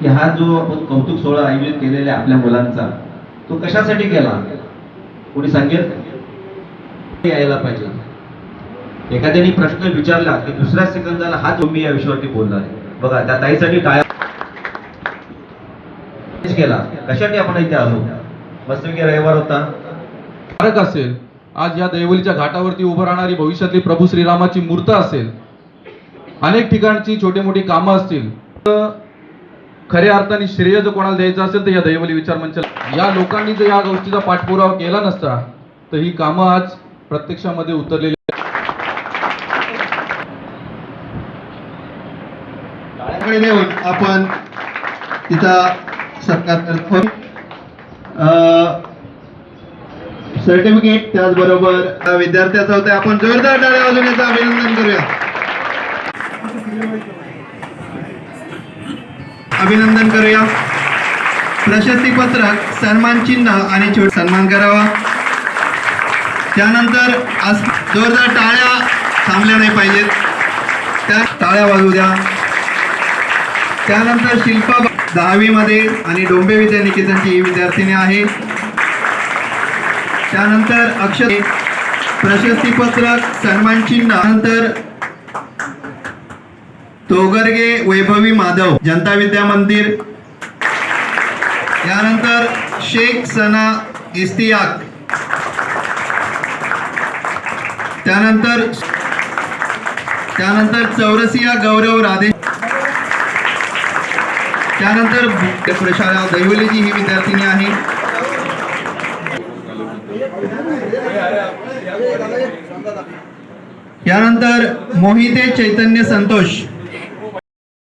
की हा जो आपण कौतुक सोहळा आयोजित केलेला आपल्या मुलांचा तो कशासाठी केला? कोणी सांगेल? यायला पाहिजे. एखाद्याने प्रश्न विचारला की दुसऱ्या सेकंदाला हा तुम्ही या विषयावरती बोलणार आहे. बघा त्या ताईसाठी टाळ्या केला. कशासाठी आपण इथे आलो? मस्तपैकी रविवार होता. स्मारक असेल आज या दैवलीच्या घाटावरती उभं राहणारी भविष्यातली प्रभू श्रीरामाची मूर्त असेल. अनेक ठिकाणची छोटे मोठी कामं असतील. तर खऱ्या अर्थाने श्रेय जर कोणाला द्यायचं असेल तर या दैवली विचार मंचाला. या लोकांनी जर या गोष्टीचा पाठपुरावा केला नसता तर ही कामं आज प्रत्यक्षामध्ये उतरलेली देऊन आपण तिचा सत्कार करतो सर्टिफिकेट त्याचबरोबर अ, विद्यार्थ्याचं होतं आपण जोरदार टाळ्या वाजवून याचं अभिनंदन करूया. अभिनंदन करूया. प्रशस्तीपत्रक सन्मान चिन्ह आणि छोट सन्मान करावा. त्यानंतर आज जोरदार टाळ्या थांबल्या नाही पाहिजेत. त्या टाळ्या वाजवू द्या. त्यानंतर शिल्पा दहावी मध्ये आणि डोंबे विद्यानिकेतनची ही विद्यार्थिनी आहे. त्यानंतर अक्षर प्रशस्तीपत्रक सन्मान चिन्ह. नंतर तोगरगे वैभवी माधव जनता विद्या मंदिर. त्यानंतर शेख सना इस्तियाक त्यानंतर त्यानंतर चौरसिया गौरव राधे. त्यानंतर प्रशाला दैवलीजी ही विद्यार्थिनी आहे. यानंतर मोहिते चैतन्य संतोष.